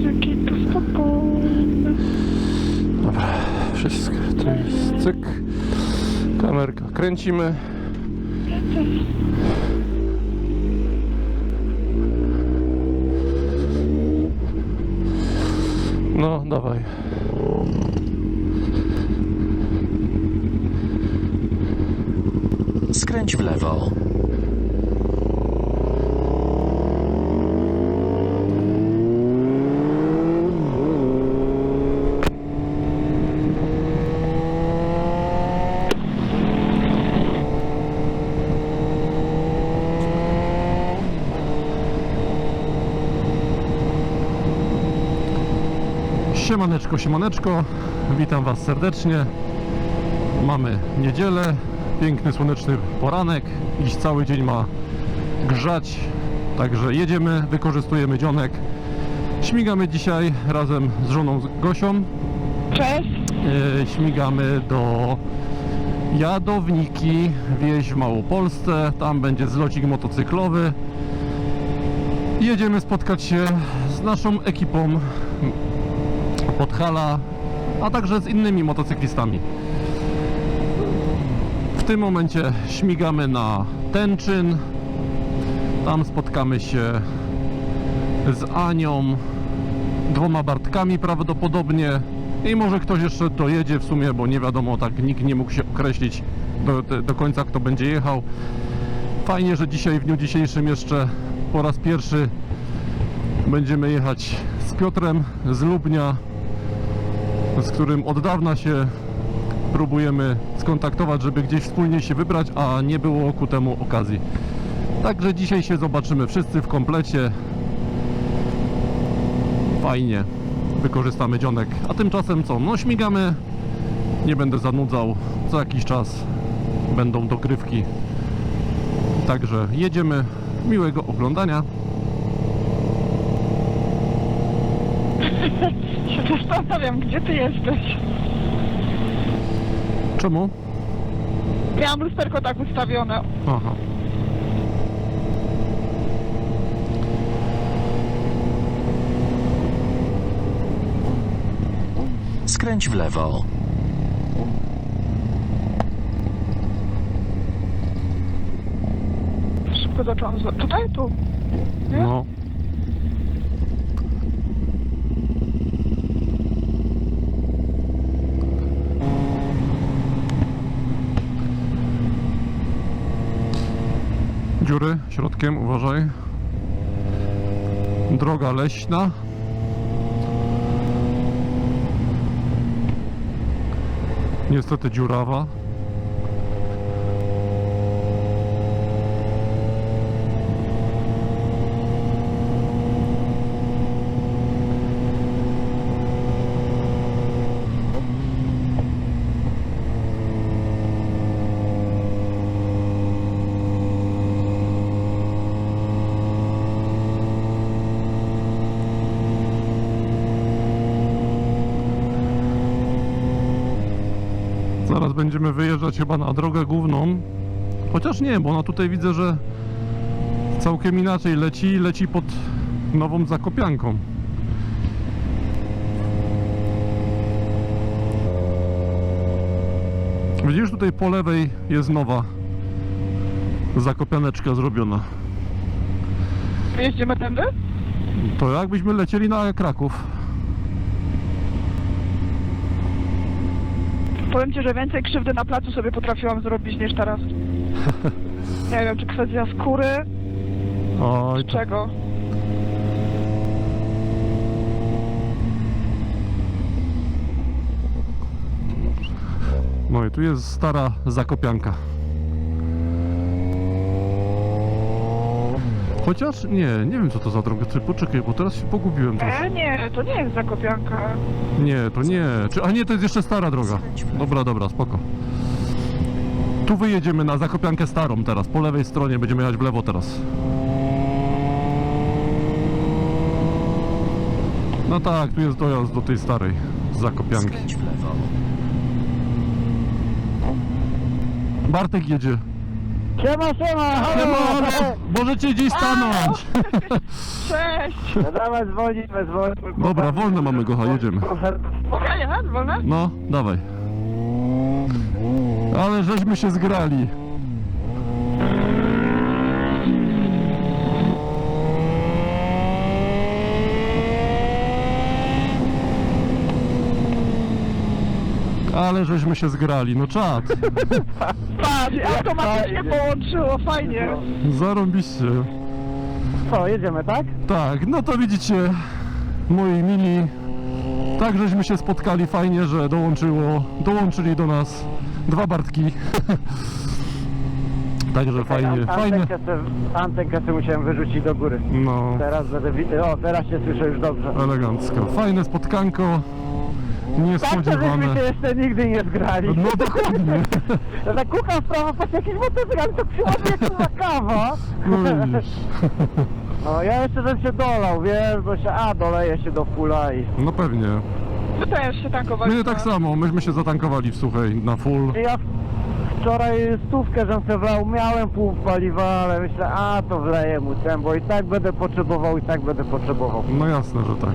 Jakie to spokojne. Dobra, wszystko. To jest cyk. Kamerka. Kręcimy. No, dawaj. Skręć w lewo. Siemaneczko, siemaneczko. Witam Was serdecznie. Mamy niedzielę, piękny słoneczny poranek. Dziś cały dzień ma grzać, także jedziemy, wykorzystujemy dzionek. Śmigamy dzisiaj razem z żoną Gosią. Cześć. E, śmigamy do Jadowniki, wieś w Małopolsce. Tam będzie zlocik motocyklowy. Jedziemy spotkać się z naszą ekipą Podhala, a także z innymi motocyklistami. W tym momencie śmigamy na Tęczyn. Tam spotkamy się z Anią, dwoma Bartkami prawdopodobnie i może ktoś jeszcze dojedzie w sumie, bo nie wiadomo, tak nikt nie mógł się określić do, do końca, kto będzie jechał. Fajnie, że dzisiaj, w dniu dzisiejszym jeszcze po raz pierwszy będziemy jechać z Piotrem z Lubnia, z którym od dawna się próbujemy skontaktować, żeby gdzieś wspólnie się wybrać, a nie było ku temu okazji. Także dzisiaj się zobaczymy wszyscy w komplecie. Fajnie. Wykorzystamy dzionek. A tymczasem co? No śmigamy. Nie będę zanudzał. Co jakiś czas będą dogrywki. Także jedziemy. Miłego oglądania. Zastanawiam, gdzie ty jesteś. Czemu? Miałam lusterko tak ustawione. Aha. Skręć w lewo. Szybko zaczęłam z... Tutaj? Tu? Nie? No. Dziury środkiem, uważaj. Droga leśna. Niestety dziurawa. Zaraz będziemy wyjeżdżać chyba na drogę główną. Chociaż nie, bo ona tutaj widzę, że całkiem inaczej leci. Leci pod nową zakopianką. Widzisz, tutaj po lewej jest nowa zakopianeczka zrobiona. Jeździmy tędy? To jakbyśmy lecieli na Kraków. Powiem ci, że więcej krzywdy na placu sobie potrafiłam zrobić niż teraz. Nie wiem, czy kwestia skóry, Oj, to... czego. No i tu jest stara zakopianka. Chociaż nie, nie wiem co to za droga. Ty poczekaj, bo teraz się pogubiłem. E, nie, to nie jest zakopianka. Nie, to nie. Czy, a nie, to jest jeszcze stara droga. Dobra, dobra, spoko. Tu wyjedziemy na zakopiankę starą teraz. Po lewej stronie będziemy jechać w lewo teraz. No tak, tu jest dojazd do tej starej zakopianki. Bartek jedzie. Siema, siema! Siema, halo, możecie gdzieś stanąć. Cześć! No dawaj dzwonić, dzwonić. Dobra, wolno mamy go, jedziemy. Mogę jechać, wolne? No, dawaj. Ale żeśmy się zgrali. Ale żeśmy się zgrali, no czad. Patrz, automatycznie połączyło, fajnie. Zarąbiście. Co, jedziemy, tak? Tak, no to widzicie, moi mili, tak żeśmy się spotkali fajnie, że dołączyło, dołączyli do nas dwa Bartki. Także fajnie, fajnie. Antenkę se musiałem wyrzucić do góry. No, Teraz będę wi- O, teraz się słyszę już dobrze. elegancko. Fajne spotkanko, Tak, to żeśmy niespodziewane. się jeszcze nigdy nie zgrali. No dokładnie. Ja tak kukam w prawo, patrz jakiś motocykl, to przychodzi jak kurwa kawa. No. No ja jeszcze bym się dolał, wiesz, bo się, a doleję się do fulla i... No pewnie. Wy też się tankowaliście. My tak samo, myśmy się zatankowali w suchej na full. Ja wczoraj stówkę, żem se wlał, miałem pół paliwa, ale myślę, a to wleję mu ten, bo i tak będę potrzebował, i tak będę potrzebował. No jasne, że tak.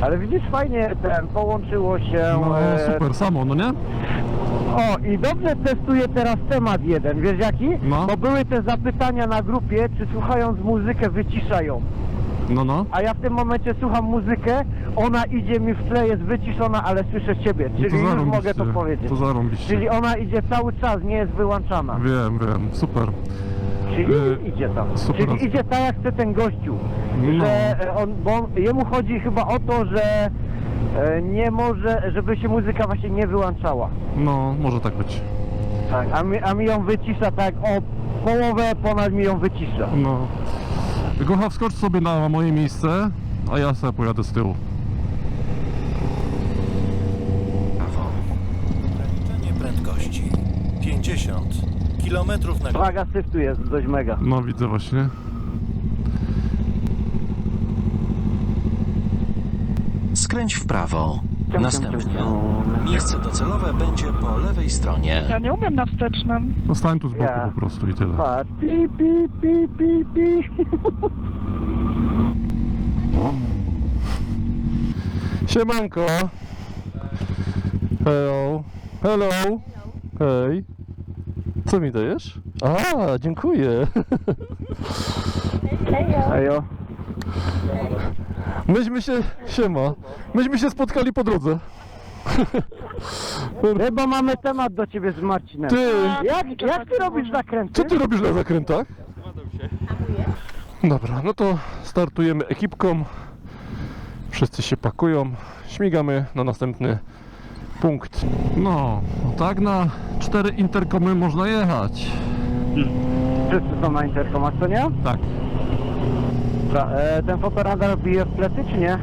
Ale widzisz, fajnie ten, połączyło się... No e, super, samo, no nie? O, i dobrze testuję teraz temat jeden, wiesz jaki? No. Bo były te zapytania na grupie, czy słuchając muzykę wyciszają. No, no. A ja w tym momencie słucham muzykę, ona idzie mi w tle, jest wyciszona, ale słyszę ciebie, No czyli już zarąbiście. mogę to powiedzieć. To zarąbiście. Czyli ona idzie cały czas, nie jest wyłączana. Wiem, wiem, super. Czyli Y, idzie tam. super. Czyli idzie tak jak chce ten gościu. No. Że e, on, bo on, jemu chodzi chyba o to, że e, nie może, żeby się muzyka właśnie nie wyłączała. No, może tak być. Tak. A mi, a mi ją wycisza tak o połowę ponad mi ją wycisza. No. Gocha, wskocz sobie na moje miejsce, a ja sobie pojadę z tyłu. Ograniczenie prędkości 50 km na godzinę. Waga syftu jest dość mega. No, widzę właśnie. Skręć w prawo. Następnie. Miejsce docelowe będzie po lewej stronie. Ja nie umiem na wstecznym. No stań tu z boku Ja. po prostu i tyle. Patrz, pi, pi, pi, pi, pi. Siemanko. Hello. Hello. Hej. Co mi dajesz? A, dziękuję. Ejo. Myśmy się, siema, myśmy się spotkali po drodze. Chyba mamy temat do ciebie z Marcinem. Ty, Jak, jak ty robisz zakręty? co ty robisz na zakrętach? Dobra, no to startujemy ekipką. Wszyscy się pakują, śmigamy na następny punkt. No, tak na cztery interkomy można jechać. Wszyscy są na interkomach, co nie? Tak. Dobra, e, ten fotoradar bije w plecy, czy nie?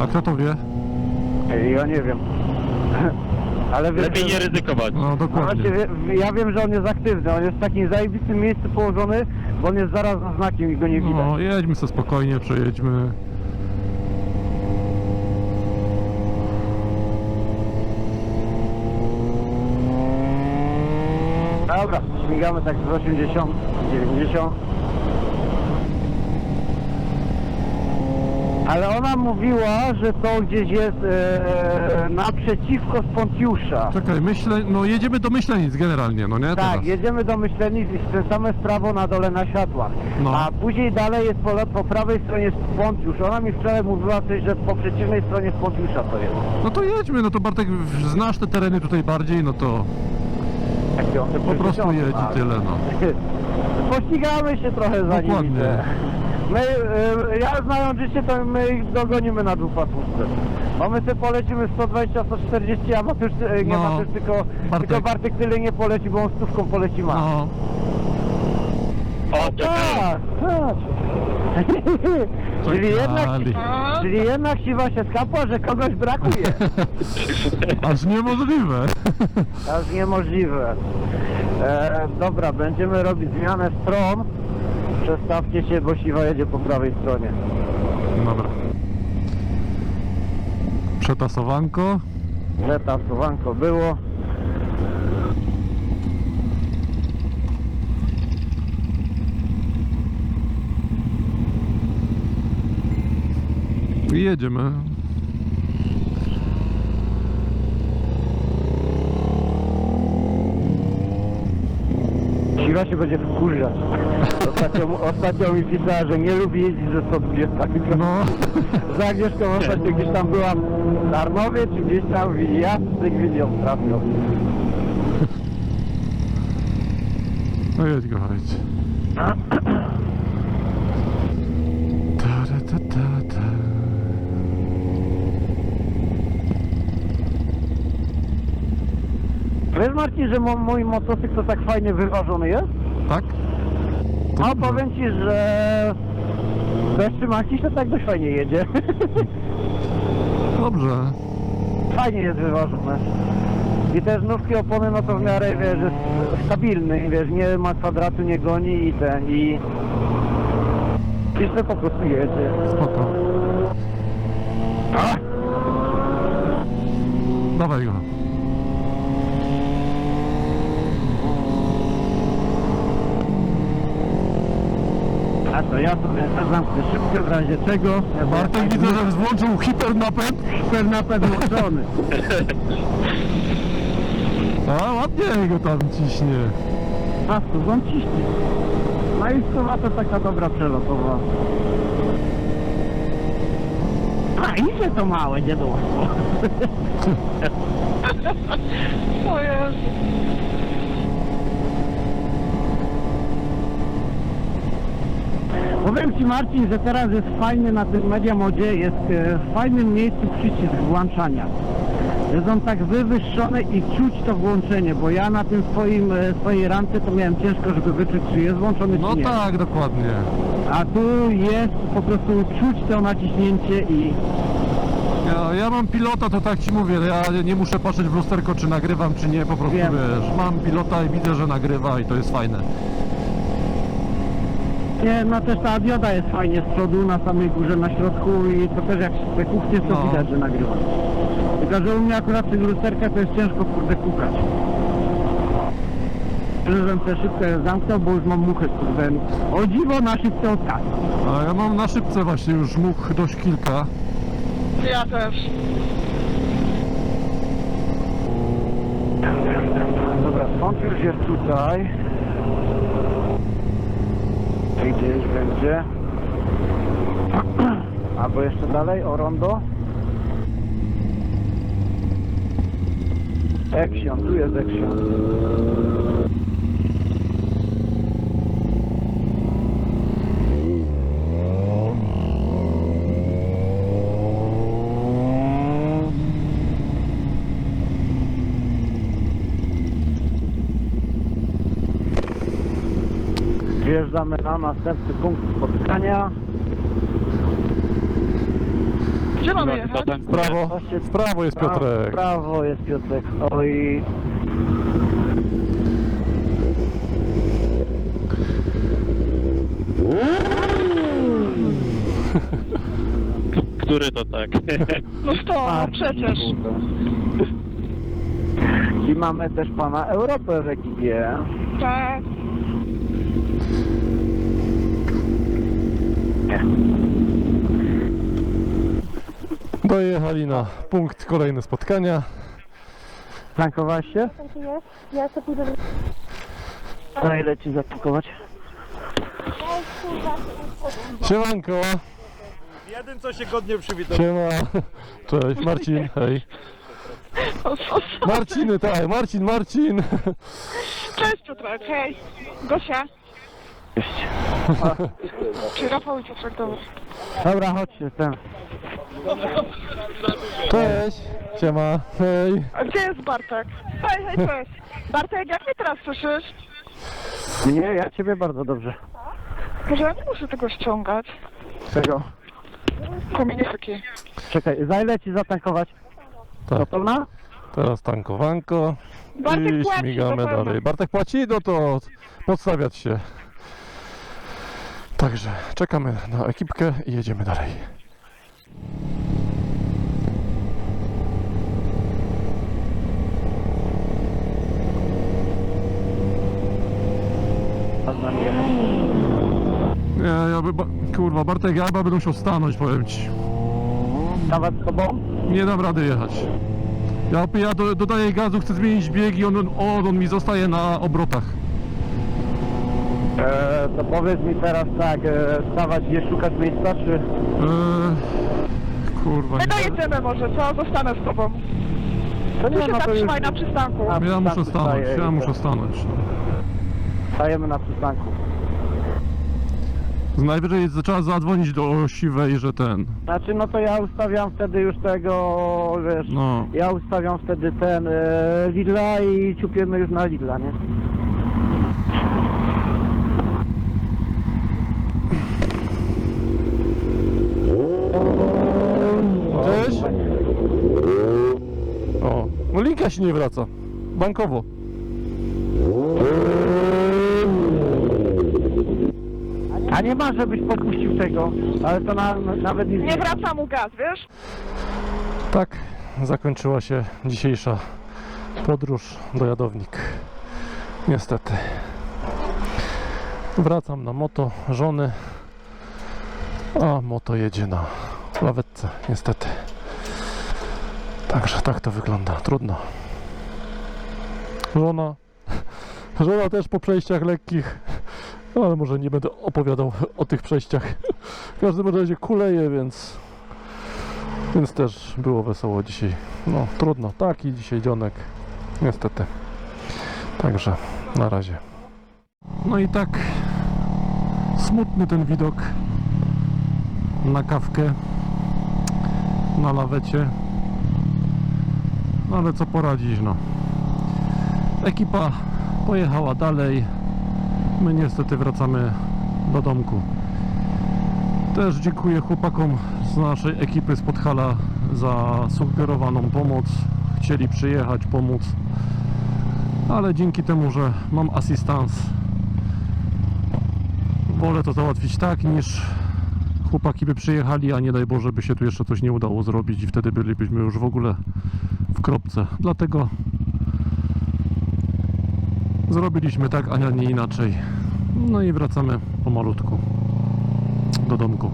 A kto to wie? Ej, ja nie wiem. Ale wiesz, Lepiej nie ryzykować. No No dokładnie. wie, ja wiem, że on jest aktywny, on jest w takim zajebistym miejscu położony, bo on jest zaraz za znakiem i go nie widać. No, jedźmy sobie spokojnie, przejedźmy. Dobra, śmigamy tak z 80, 90. Ale ona mówiła, że to gdzieś jest e, naprzeciwko Spontiusza. Czekaj, myślę, no jedziemy do Myślenic generalnie, no nie? Tak, Teraz. jedziemy do Myślenic i skręcamy w prawo na dole na światłach. No. A później dalej jest po, le- po prawej stronie Spontiusz. Ona mi wczoraj mówiła coś, że po przeciwnej stronie Spontiusza to jest. No to jedźmy, no to Bartek, znasz te tereny tutaj bardziej, no to Jak piąte, po prostu jedź i tyle, no. Pościgamy się trochę za nimi. Dokładnie. te. My, y, ja znając życie, to my ich dogonimy na dwupasówce. Bo my sobie polecimy 120, 140, a Matusz, y, nie No, Matusz, tylko Bartek. tylko Bartek tyle nie poleci, bo on stówką poleci ma. No, O, czekaj. Tak, tak. czyli, jednak, czyli jednak siwa się skapła, że kogoś brakuje. aż niemożliwe. Jest niemożliwe. E, dobra, będziemy robić zmianę stron. Przestawcie się, bo siwa jedzie po prawej stronie. Dobra. Przetasowanko. Zetasowanko było. I jedziemy. Siła się będzie wkurzać. Ostatnio, ostatnio mi pisała, że nie lubi jeździć ze 120. No, Za Agnieszką ostatnio gdzieś tam byłam w Tarnowie, czy gdzieś tam w Jasny Gwin ją trafił. no jedź go, chodź. Ta, ta, ta, ta, ta. Wiesz Marcin, że mo- mój motocykl to tak fajnie wyważony jest? Tak? To A powiem ci, że bez trzymanki się tak dość fajnie jedzie. Dobrze. fajnie jest wyważone. I też nóżki opony no to w miarę wiesz, jest stabilny, wiesz, nie ma kwadratu, nie goni i ten i i sobie po prostu jedzie. Spoko. Dawaj go. A to ja sobie zamknę szybko w razie czego. Bartek widzę, że włączył hipernapęd. Super napęd włączony. A ładnie go tam ciśnie. A tu on ciśnie. No i to to taka dobra przelotowa. A i że to małe, dziadostwo. O Jezu. Powiem Ci Marcin, że teraz jest fajny na tym Media Modzie, jest e, w fajnym miejscu przycisk włączania. Jest on tak wywyższony i czuć to włączenie, bo ja na tym swoim, e, swojej rance to miałem ciężko, żeby wyczuć, czy jest włączony, No czy nie. tak, dokładnie. A tu jest po prostu czuć to naciśnięcie i Ja, ja mam pilota, to tak ci mówię, ja nie muszę patrzeć w lusterko, czy nagrywam, czy nie, po prostu Wiem. wiesz, mam pilota i widzę, że nagrywa i to jest fajne. Nie, no też ta dioda jest fajnie z przodu, na samej górze, na środku i to też jak się kuchnie, to No. widać, że nagrywa. Tylko, że u mnie akurat tych lusterkach to jest ciężko kurde kukać. Żebym te szybkę zamknął, bo już mam muchę kurde. O dziwo na szybce odkaz. A ja mam na szybce właśnie już much dość kilka. Ja też. Dobra, stąd już jest tutaj. Gdzieś będzie. Albo jeszcze dalej, o rondo. Eksion, tu jest Eksion. Wjeżdżamy na następny punkt spotkania. Gdzie mamy jechać? W prawo, w prawo jest Piotrek. prawo jest Piotrek. Oj. Który to tak? No to, przecież. I mamy też pana Europę w ekipie. Tak. Dojechali na punkt kolejny spotkania. Flankowałaś się? Ja sobie pójdę. Na ile ci zatankować? Siemanko. Jeden co się godnie przywitał. Siema. Cześć, Marcin, hej. Marciny, tak, Marcin, Marcin. Cześć Piotrek, hej. Gosia. Czy Rafał do was? Dobra, chodźcie, ten. Cześć. Siema, hej. A gdzie jest Bartek? Hej, hej, cześć. Bartek, jak mnie teraz słyszysz? Nie, ja ciebie bardzo dobrze. Może ja nie muszę tego ściągać. Czego? Kominierki. Czekaj, za ile ci zatankować? Tak. Gotowa? Teraz tankowanko Bartek i płaci, śmigamy to pewno. dalej. Bartek płaci, no to podstawiać się. Także czekamy na ekipkę i jedziemy dalej. Nie, ja by, ba- kurwa, Bartek, ja chyba będę musiał stanąć, powiem ci. Dawać z tobą? Nie dam rady jechać. Ja, ja do, dodaję gazu, chcę zmienić bieg i on, on, on mi zostaje na obrotach. E, to powiedz mi teraz tak, e, stawać gdzie szukać miejsca, czy... Eee, kurwa. Nie- dojedziemy może, co? Zostanę z tobą. To Tu się no to już zatrzymaj na przystanku. A, Ja muszę stanąć, staję, ja muszę stanąć. stajemy na przystanku. Najwyżej trzeba zadzwonić do siwej, że ten. Znaczy, no to ja ustawiam wtedy już tego, wiesz, No. ja ustawiam wtedy ten e, Lidla i ciupiemy już na Lidla, nie? Cześć. Linka się nie wraca. Bankowo. A nie ma, żebyś popuścił tego, ale to na, na, nawet nie Nie wraca mu gaz, wiesz? Tak zakończyła się dzisiejsza podróż do Jadownik. Niestety. Wracam na moto żony, a moto jedzie na lawetce, niestety. Także tak to wygląda. Trudno. Żona, żona też po przejściach lekkich, no ale może nie będę opowiadał o tych przejściach. W każdym razie kuleje, więc więc też było wesoło dzisiaj. No trudno, taki dzisiaj dzionek. Niestety. Także na razie. No i tak smutny ten widok na kawkę na lawecie. No ale co poradzić no. Ekipa pojechała dalej. My niestety wracamy do domku. Też dziękuję chłopakom z naszej ekipy z Podhala za sugerowaną pomoc. Chcieli przyjechać, pomóc. Ale dzięki temu, że mam asystans, wolę to załatwić tak, niż chłopaki by przyjechali, a nie daj Boże, by się tu jeszcze coś nie udało zrobić i wtedy bylibyśmy już w ogóle kropce. Dlatego zrobiliśmy tak, a nie inaczej. No i wracamy pomalutku do domku.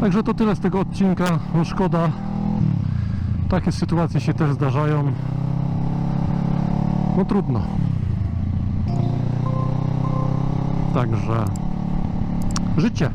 Także to tyle z tego odcinka. No szkoda. Takie sytuacje się też zdarzają. No trudno. Także życie.